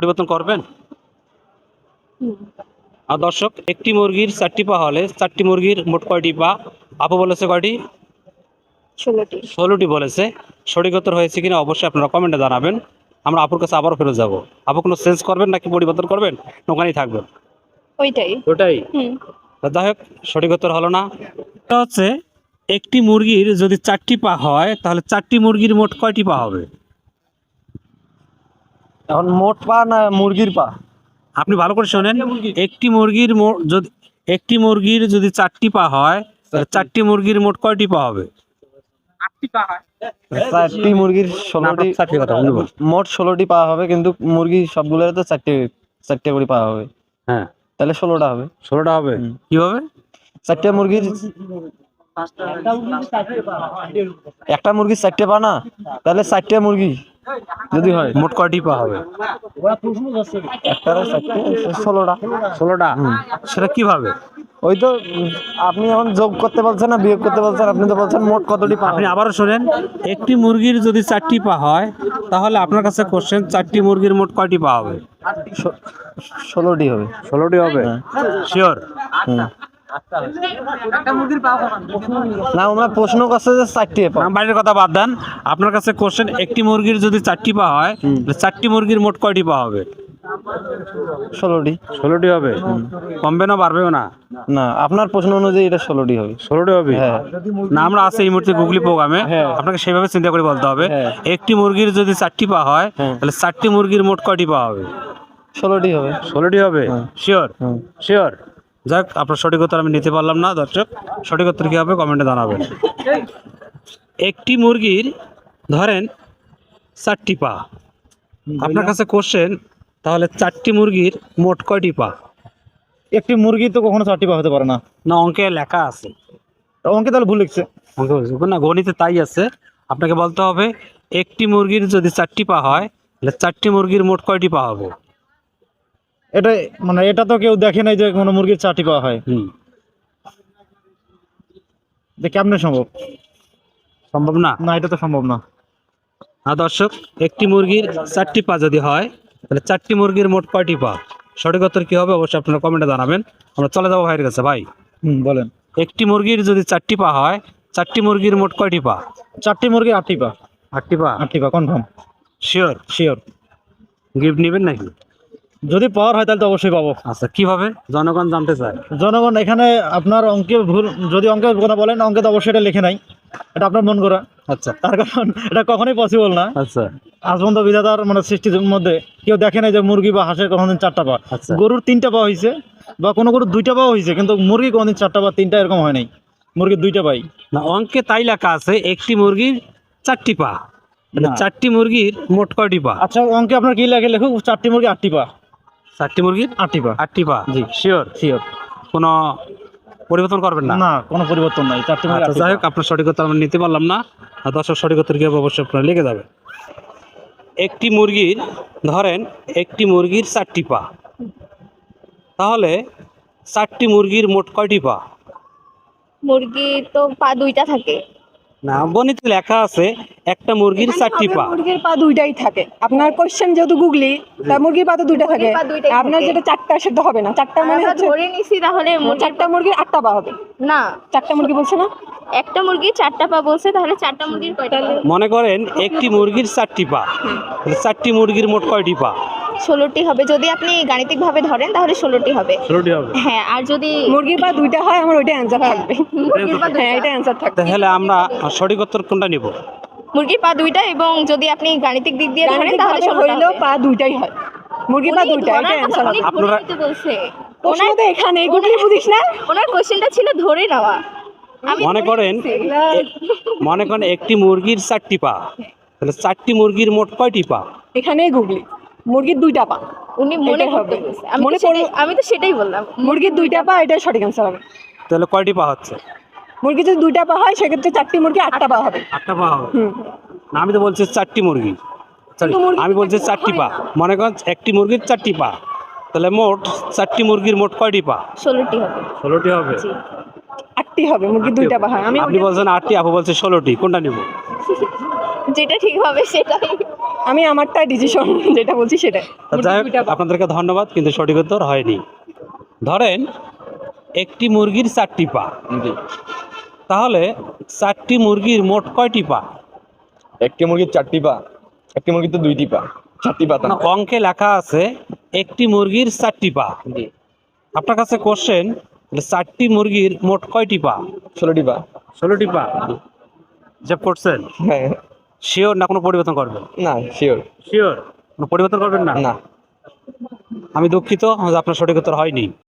পরিবর্তন করবেন? আর দর্শক একটি মুরগির চারটি পা হলে চারটি মুরগির মোট কয়টি পা? আপু বলেছে কয়টি? ষোলোটি। বলেছে। সঠিক উত্তর হয়েছে কিনা অবশ্যই আপনারা কমেন্টে জানাবেন। আমরা আপুর কাছে আবারও ফেরত যাব। আপু কোনো চেঞ্জ করবেন নাকি পরিবর্তন করবেন? ওখানেই থাকবেন। ওইটাই। ওটাই যাই হোক সঠিক উত্তর হলো না। এটা হচ্ছে একটি মুরগির যদি চারটি পা হয় তাহলে চারটি মুরগির মোট কয়টি পা হবে? এখন মোট পা না মুরগির পা? আপনি ভালো করে শোনেন একটি মুরগির মোট যদি একটি মুরগির যদি চারটি পা হয় চারটি। মুরগির মোট কয়টি পা হবে? চারটি মুরগির ষোলোটি। মোট ষোলোটি পা হবে কিন্তু মুরগি সবগুলোর তো চারটে চারটে করে পা হবে। হ্যাঁ। তাহলে ষোলোটা হবে। ষোলোটা হবে? হুম। কি হবে চারটে মুরগির একটা মুরগির চারটে পা না? তাহলে চারটে মুরগি। যদি হয়। মোট কয়টি পা হবে? ষোলোটা। ষোলোটা? সেটা কীভাবে? ওই তো আপনি এখন যোগ করতে বলছেন না বিয়োগ করতে বলছেন আপনি তো বলছেন মোট কতটি পা আপনি আবারও শোনেন একটি মুরগির যদি চারটি পা হয় তাহলে আপনার কাছে কোশ্চেন চারটি মুরগির মোট কয়টি পা হবে? ষোলোটি হবে। ষোলোটি হবে? হ্যাঁ। শিওর হুম। না আমরা প্রশ্ন করছে যে চারটে পা বাইরের কথা বাদ দেন। আপনার কাছে কোশ্চেন একটি মুরগির যদি চারটি পা হয় চারটি মুরগির মোট কয়টি পা হবে? ষোলোটি। ষোলোটি হবে? কমবে না বাড়বেও না? না আপনার প্রশ্ন অনুযায়ী এটা ষোলোটি হবে। ষোলোটি হবে? হ্যাঁ। না আমরা আছে এই মুহূর্তে গুগলি প্রোগ্রামে হ্যাঁ। আপনাকে সেভাবে চিন্তা করে বলতে হবে। হ্যাঁ। একটি মুরগির যদি চারটি পা হয় হ্যাঁ। তাহলে চারটি মুরগির মোট কয়টি পা হবে? ষোলোটি হবে। ষোলোটি হবে। শিওর শিওর যাক আপনার সঠিক উত্তর আমি নিতে পারলাম না দর্শক। সঠিক উত্তর কি হবে কমেন্টে জানাবেন। একটি মুরগির ধরেন চারটি পা। আপনার কাছে কোশ্চেন তাহলে চারটি মুরগির মোট কয়টি পা? একটি মুরগি তো কখনো চারটি পা হতে পারে না। না অঙ্কে লেখা আছে। অঙ্কে তাহলে ভুল লিখছে। অঙ্কে না গণিতে তাই আছে। আপনাকে বলতে হবে একটি মুরগির যদি চারটি পা হয় তাহলে চারটি মুরগির মোট কয়টি পা হবে? এটা মানে এটা তো কেউ দেখে নাই যে কোনো মুরগির চারটি পা হয়। হুম। যে কেমনে সম্ভব? সম্ভব না? না এটা তো সম্ভব না। আর দর্শক একটি মুরগির চারটি পা যদি হয় তাহলে চারটি মুরগির মোট কয়টি পা? সঠিক উত্তর কি হবে? অবশ্যই আপনারা কমেন্টে জানাবেন। আমরা চলে যাব ভাইয়ের কাছে ভাই। হুম বলেন। একটি মুরগির যদি চারটি পা হয় চারটি মুরগির মোট কয়টি পা? চারটি মুরগি আটটি পা। আটটি পা? আটটি পা কনফার্ম শিওর শিওর গিফট নেবেন নাকি? যদি পাওয়ার হয় তাহলে তো অবশ্যই পাবো। আচ্ছা কীভাবে? জনগণ জানতে চায়। জনগণ এখানে আপনার অঙ্কে ভুল যদি অঙ্কের কথা বলেন অঙ্কে তো অবশ্যই এটা লিখে নাই। এটা আপনার মন করা আচ্ছা। তার কারণ এটা কখনোই পসিবল না। আচ্ছা। আজ পর্যন্ত বিধাতার মানে সৃষ্টির মধ্যে কেউ দেখে নাই যে মুরগি বা হাঁসের কোনোদিন চারটা পা। আচ্ছা। গরুর তিনটা পা হয়েছে বা কোনো গরুর দুইটা পা হয়েছে কিন্তু মুরগি কোনোদিন চারটা পা তিনটা এরকম হয় নাই। মুরগির দুইটা পাই। না অঙ্কে তাই লেখা আছে একটি মুরগির চারটি পা। তাহলে না। চারটি মুরগির মোট কয়টি পা? আচ্ছা অঙ্কে আপনার কি লাগে লেখুক চারটি মুরগি আটটি পা। চারটি মুরগির আটটি পা। আটটি পা। জি। শিওর শিওর কোনো পরিবর্তন করবেন না? না কোনো পরিবর্তন নাই। চারটি মুরগি আচ্ছা যাই হোক আপনার সঠিক উত্তর আমরা নিতে পারলাম না। আর দর্শক সঠিক উত্তর কি হবে অবশ্যই আপনারা লিখে যাবে একটি মুরগির ধরেন একটি মুরগির চারটি পা। তাহলে চারটি মুরগির মোট কয়টি পা? মুরগি তো পা দুইটা থাকে। না বনিতে লেখা আছে একটা মুরগির চারটি পা। মুরগির পা দুইটাই থাকে। আপনার কোশ্চেন যেহেতু গুগলি তা মুরগির পা তো দুইটা থাকে। আপনার যেটা চারটা সেটা হবে না। চারটা মানে হচ্ছে ধরে নিছি তাহলে চারটা মুরগির আটটা পা হবে। না। চারটা মুরগি বলছে না? একটা মুরগি চারটা পা বলছে তাহলে চারটা মুরগির কয়টা? মনে করেন একটি মুরগির চারটি পা। তাহলে চারটি মুরগির মোট কয়টি পা? ষোলোটি হবে। যদি আপনি গাণিতিক ভাবে ধরেন তাহলে ষোলোটি হবে। ষোলোটি হবে। হ্যাঁ আর যদি মুরগির পা দুইটা হয় আমার ওইটা অ্যান্সার থাকবে। মুরগির পা হ্যাঁ দুইটা। এটা অ্যান্সার থাকবে। তাহলে আমরা সঠিক উত্তর কোনটা নিব? মুরগির পা দুইটা এবং যদি আপনি গাণিতিক দিক দিয়ে ধরেন তাহলে হইলেও পা দুইটাই হয়। মুরগির পা দুইটা এটা হবে। আপনারা- প্রশ্ন ওনার তো এখানে গুগলি বুঝিস না? ওনার কোশ্চেনটা ছিল ধরে নেওয়া। মনে করেন মনে করেন একটি মুরগির চারটি পা। তাহলে চারটি মুরগির মোট কয়টি পা? এখানেই গুগলি। মুরগির দুইটা পা। উনি মনে হবে। আমি মনে তো সেটাই আমি তো সেটাই বললাম। মুরগির দুইটা পা এটাই সঠিক অ্যান্সার হবে। তাহলে কয়টি পা হচ্ছে? মুরগি যদি দুইটা পা হয় সেক্ষেত্রে চারটি মুরগি আটটা পা হবে। আটটা পা হবে। হুম। না আমি তো বলছি চারটি মুরগি। আমি বলছি চারটি পা। মনে করেন একটি মুরগির চারটি পা। তাহলে মোট চারটি মুরগির মোট কয়টি পা? ষোলোটি হবে। ষোলোটি হবে? আটটি হবে মুরগির দুইটা পা হয়। আমি আপনি বলছেন আটটি আপু বলছে ষোলোটি। কোনটা নিব? যেটা ঠিক হবে সেটাই। আমি আমারটাই ডিসিশন যেটা বলছি সেটাই। তা যাই হোক, আপনাদেরকে ধন্যবাদ কিন্তু সঠিক উত্তর হয়নি। ধরেন একটি মুরগির চারটি পা। তাহলে চারটি মুরগির মোট কয়টি পা? একটি মুরগির চারটি পা একটি মুরগির তো দুইটি পা চারটি পা না, অঙ্কে লেখা আছে একটি মুরগির চারটি পা। জি। আপনার কাছে কোশ্চেন চারটি মুরগির মোট কয়টি পা? ষোলোটি পা। ষোলোটি পা? যে করছেন? হ্যাঁ। শিওর না কোনো পরিবর্তন করবেন? না শিওর শিওর কোনো পরিবর্তন করবেন না? না। আমি দুঃখিত আপনার সঠিক উত্তর হয়নি।